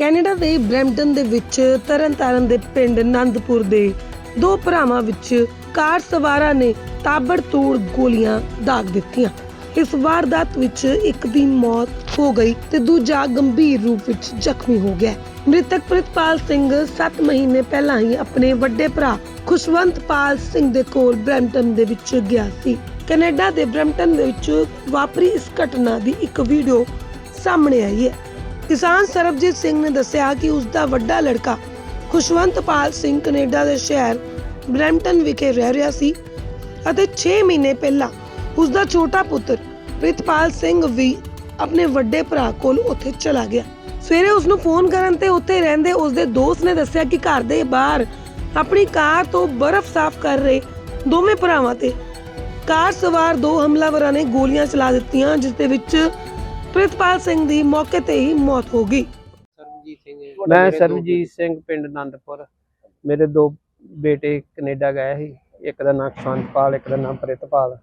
Canada ਦੇ Brampton ਦੇ ਵਿੱਚ ਤਰਨਤਾਰਨ ਦੇ ਪਿੰਡ ਆਨੰਦਪੁਰ ਦੇ ਦੋ ਭਰਾਵਾਂ ਵਿੱਚ ਕਾਰ ਸਵਾਰਾਂ ਨੇ ਤਾਬੜਤੋੜ ਗੋਲੀਆਂ ਦਾਗ ਦਿੱਤੀਆਂ। ਇਸ ਵਾਰਦਾਤ ਵਿੱਚ ਇੱਕ ਦੀ ਮੌਤ ਹੋ ਗਈ ਤੇ ਦੂਜਾ ਗੰਭੀਰ ਰੂਪ ਵਿੱਚ ਜ਼ਖਮੀ ਹੋ ਗਿਆ। ਮ੍ਰਿਤਕ ਪ੍ਰਿਤਪਾਲ ਸਿੰਘ 7 ਮਹੀਨੇ ਪਹਿਲਾਂ ਹੀ ਆਪਣੇ ਵੱਡੇ ਭਰਾ ਖੁਸ਼ਵੰਤਪਾਲ ਸਿੰਘ ਦੇ ਕੋਲ ਬਰੈਂਪਟਨ ਦੇ ਵਿੱਚ ਗਿਆ ਸੀ। ਕੈਨੇਡਾ ਦੇ ਬਰੈਂਪਟਨ ਦੇ ਵਿੱਚ ਵਾਪਰੀ ਇਸ ਘਟਨਾ ਦੀ ਇੱਕ ਵੀਡੀਓ ਸਾਹਮਣੇ ਆਈ ਹੈ। ਕਿਸਾਨ ਸਰਬਜੀਤ ਸਿੰਘ ਨੇ ਦੱਸਿਆ ਕਿ ਉਸ ਦਾ ਵੱਡਾ ਲੜਕਾ ਖੁਸ਼ਵੰਤਪਾਲ ਸਿੰਘ ਕੈਨੇਡਾ ਦੇ ਸ਼ਹਿਰ ਬਰੈਂਪਟਨ ਵਿਖੇ ਰਹਿ ਰਿਹਾ ਸੀ ਅਤੇ 6 ਮਹੀਨੇ ਪਹਿਲਾਂ ਉਸ ਦਾ ਛੋਟਾ ਪੁੱਤਰ ਪ੍ਰਿਤਪਾਲ ਸਿੰਘ ਵੀ ਆਪਣੇ ਵੱਡੇ ਭਰਾ ਕੋਲ ਉੱਥੇ ਚਲਾ ਗਿਆ। ਸਵੇਰੇ ਉਸ ਨੂੰ ਫੋਨ ਕਰਨ ਤੇ ਉੱਥੇ ਰਹਿੰਦੇ ਉਸ ਦੇ ਦੋਸਤ ਨੇ ਦੱਸਿਆ ਕਿ ਘਰ ਦੇ ਬਾਹਰ ਆਪਣੀ ਕਾਰ ਤੋਂ ਬਰਫ਼ ਸਾਫ਼ ਕਰ ਰਹੇ ਦੋਵੇਂ ਭਰਾਵਾਂ ਤੇ ਕਾਰ ਸਵਾਰ ਦੋ ਹਮਲਾਵਰਾਂ ਨੇ ਗੋਲੀਆਂ ਚਲਾ ਦਿੱਤੀਆਂ, ਜਿਸ ਦੇ ਵਿੱਚ ਪ੍ਰਿਤਪਾਲ ਸਿੰਘ ਦੀ ਮੌਕੇ ਤੇ ਹੀ ਮੌਤ ਹੋ ਗਈ। ਸਰਬਜੀਤ ਸਿੰਘ ਮੈਂ ਸਰਬਜੀਤ ਸਿੰਘ ਪਿੰਡ ਆਨੰਦਪੁਰ ਮੇਰੇ ਦੋ ਬੇਟੇ ਕੈਨੇਡਾ ਗਏ ਸੀ। ਇੱਕ ਦਾ ਨਾਮ ਸ਼ਾਂਤਪਾਲ ਇੱਕ ਦਾ ਨਾਮ ਪ੍ਰਿਤਪਾਲ।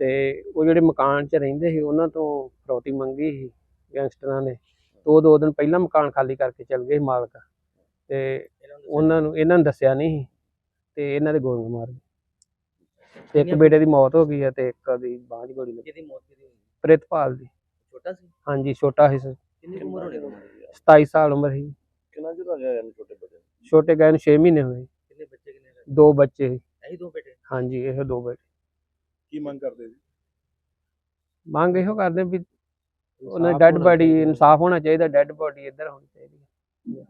ਤੇ ਉਹ ਜਿਹੜੇ ਮਕਾਨ 'ਚ ਰਹਿੰਦੇ ਸੀ ਉਹਨਾਂ ਤੋਂ ਫਰੋਤੀ ਮੰਗੀ ਸੀ ਗੈਂਗਸਟਰਾਂ ਨੇ। ਤੇ ਉਹ ਦੋ ਦਿਨ ਪਹਿਲਾਂ ਮਕਾਨ ਖਾਲੀ ਕਰਕੇ ਚਲ ਗਏ ਸੀ ਮਾਲਕ। ਤੇ ਉਹਨਾਂ ਨੂੰ ਇਹਨਾਂ ਨੂੰ ਦੱਸਿਆ ਨਹੀਂ ਸੀ। ਤੇ ਇਹਨਾਂ ਦੇ ਗੋਲੀਆਂ ਮਾਰ ਗਏ। ਇੱਕ ਬੇਟੇ ਦੀ ਮੌਤ ਹੋ ਗਈ ਹੈ ਤੇ ਇੱਕ ਦੀ ਬਾਂਹ ਗੋਲੀ ਲੱਗੀ। ਪ੍ਰਿਤਪਾਲ ਦੀ। ਛੋਟਾ ਸੀ ਹਾਂਜੀ ਛੋਟਾ ਸੀ ਕਿੰਨੀ ਉਮਰ ਹੋਣੀ ਉਹਦੀ? 27 ਸਾਲ ਉਮਰ ਸੀ ਕਿੰਨਾ ਚਿਰ ਹੋ ਗਿਆ ਇਹਨੂੰ ਛੋਟੇ ਬੱਚੇ ਨੂੰ? ਛੋਟੇ ਗਏ ਨੂੰ 6 ਮਹੀਨੇ ਹੋਏ ਕਿੰਨੇ ਬੱਚੇ ਕਿੰਨੇ ਰਹੇ? ਦੋ ਬੱਚੇ ਸੀ। ਇਹੀ ਦੋ ਬੇਟੇ ਹਾਂਜੀ ਇਹ ਦੋ ਬੇਟੇ ਕੀ ਮੰਗ ਕਰਦੇ ਜੀ ਮੰਗ ਇਹੋ ਕਰਦੇ ਵੀ ਉਹਨਾਂ ਦੀ ਡੈੱਡ ਬਾਡੀ ਇਨਸਾਫ ਹੋਣਾ ਚਾਹੀਦਾ ਡੈੱਡ ਬਾਡੀ ਇੱਧਰ ਹੋਣੀ ਚਾਹੀਦੀ ਹੈ।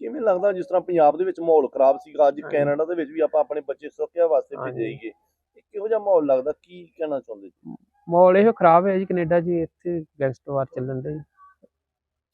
ਕਿਵੇਂ ਲੱਗਦਾ ਜਿਸ ਤਰ੍ਹਾਂ ਪੰਜਾਬ ਦੇ ਵਿੱਚ ਮਾਹੌਲ ਖਰਾਬ ਸੀਗਾ ਅੱਜ ਹਾਂਜੀ। ਕੈਨੇਡਾ ਦੇ ਵਿੱਚ ਵੀ ਆਪਾਂ ਆਪਣੇ ਬੱਚੇ ਸੁਰੱਖਿਆ ਵਾਸਤੇ ਹਾਂਜੀ। ਭੇਜੇਈਏ ਇਹ ਕਿਹੋ ਜਿਹਾ ਮਾਹੌਲ ਲੱਗਦਾ ਕੀ ਕਹਿਣਾ ਚਾਹੁੰਦੇ ਜੀ ਮਾਹੌਲ ਇਹੋ ਖਰਾਬ ਹੈ ਜੀ ਕੈਨੇਡਾ ਜੀ ਇੱਥੇ ਗੈਂਗਸਟਰ ਵਾਰ ਚੱਲਣ ਦੇ